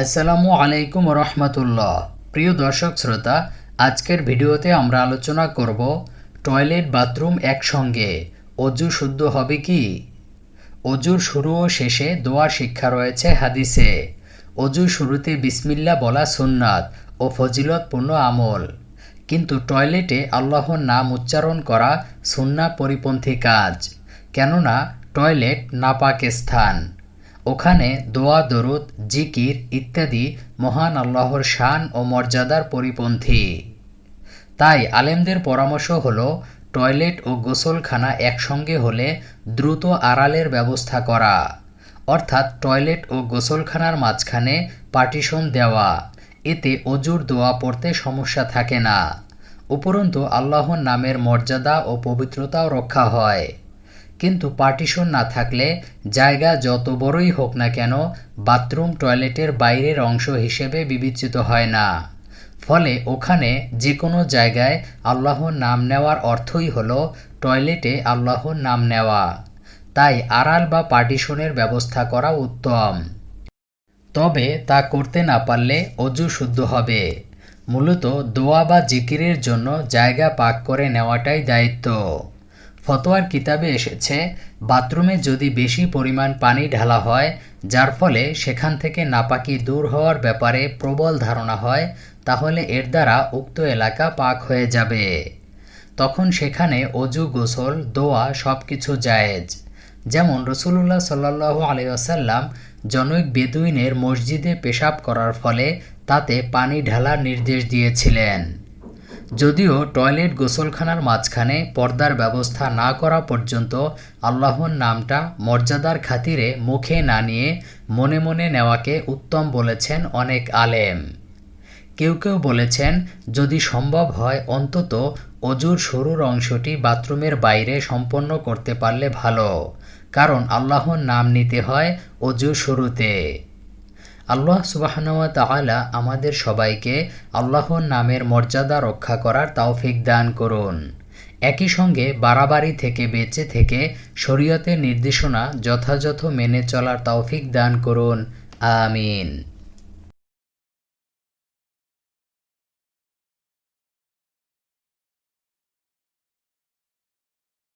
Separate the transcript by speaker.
Speaker 1: আসসালামু আলাইকুম রহমতুল্লাহ প্রিয় দর্শক শ্রোতা, আজকের ভিডিওতে আমরা আলোচনা করব টয়লেট বাথরুম একসঙ্গে, অজু শুদ্ধ হবে কি? অজুর শুরু ও শেষে দোয়ার শিক্ষা রয়েছে হাদিসে। অজু শুরুতে বিসমিল্লা বলা সুন্নাত ও ফজিলতপূর্ণ আমল। কিন্তু টয়লেটে আল্লাহর নাম উচ্চারণ করা সুন্না পরিপন্থী কাজ। কেননা, টয়লেট নাপাক স্থান। ওখানে দোয়া, দরুদ, জিকির ইত্যাদি মহান আল্লাহর শান ও মর্যাদার পরিপন্থী। তাই আলেমদের পরামর্শ হলো, টয়লেট ও গোসলখানা একসঙ্গে হলে দ্রুত আড়ালের ব্যবস্থা করা। অর্থাৎ টয়লেট ও গোসলখানার মাঝখানে পার্টিশন দেওয়া। এতে অজুর দোয়া পড়তে সমস্যা থাকে না। উপরন্তু আল্লাহর নামের মর্যাদা ও পবিত্রতাও রক্ষা হয়। কিন্তু পার্টিশন না থাকলে জায়গা যত বড়ই হোক না কেন বাথরুম টয়লেটের বাইরের অংশ হিসেবে বিবেচিত হয় না। ফলে ওখানে যে কোনো জায়গায় আল্লাহর নাম নেওয়ার অর্থই হলো টয়লেটে আল্লাহর নাম নেওয়া। তাই আড়াল বা পার্টিশনের ব্যবস্থা করা উত্তম। তবে তা করতে না পারলে অজু শুদ্ধ হবে। মূলত দোয়া বা জিকিরের জন্য জায়গা পাক করে নেওয়াটাই দায়িত্ব। ফতোয়ার কিতাবে এসেছে, বাথরুমে যদি বেশি পরিমাণ পানি ঢালা হয়, যার ফলে সেখান থেকে নাপাকি দূর হওয়ার ব্যাপারে প্রবল ধারণা হয়, তাহলে এর দ্বারা উক্ত এলাকা পাক হয়ে যাবে। তখন সেখানে অজু, গোসল, দোয়া সব কিছু জায়েজ। যেমন রসুল্লাহ সাল্লাহ আলিয়াসাল্লাম জনৈক বেদুইনের মসজিদে পেশাব করার ফলে তাতে পানি ঢালার নির্দেশ দিয়েছিলেন। যদিও টয়লেট গোসলখানার মাঝখানে পর্দার ব্যবস্থা না করা পর্যন্ত আল্লাহর নামটা মর্যাদার খাতিরে মুখে না নিয়ে মনে মনে নেওয়াকে উত্তম বলেছেন অনেক আলেম। কেউ কেউ বলেছেন, যদি সম্ভব হয়, অন্তত অজুর শুরুর অংশটি বাথরুমের বাইরে সম্পন্ন করতে পারলে ভালো, কারণ আল্লাহর নাম নিতে হয় অজুর শুরুতে আল্লাহ সুবাহনওয়া তালা আমাদের সবাইকে আল্লাহর নামের মর্যাদা রক্ষা করার তাওফিক দান করুন। একই সঙ্গে বাড়াবাড়ি থেকে বেঁচে থেকে শরীয়তের নির্দেশনা যথাযথ মেনে চলার তৌফিক দান করুন। আমিন।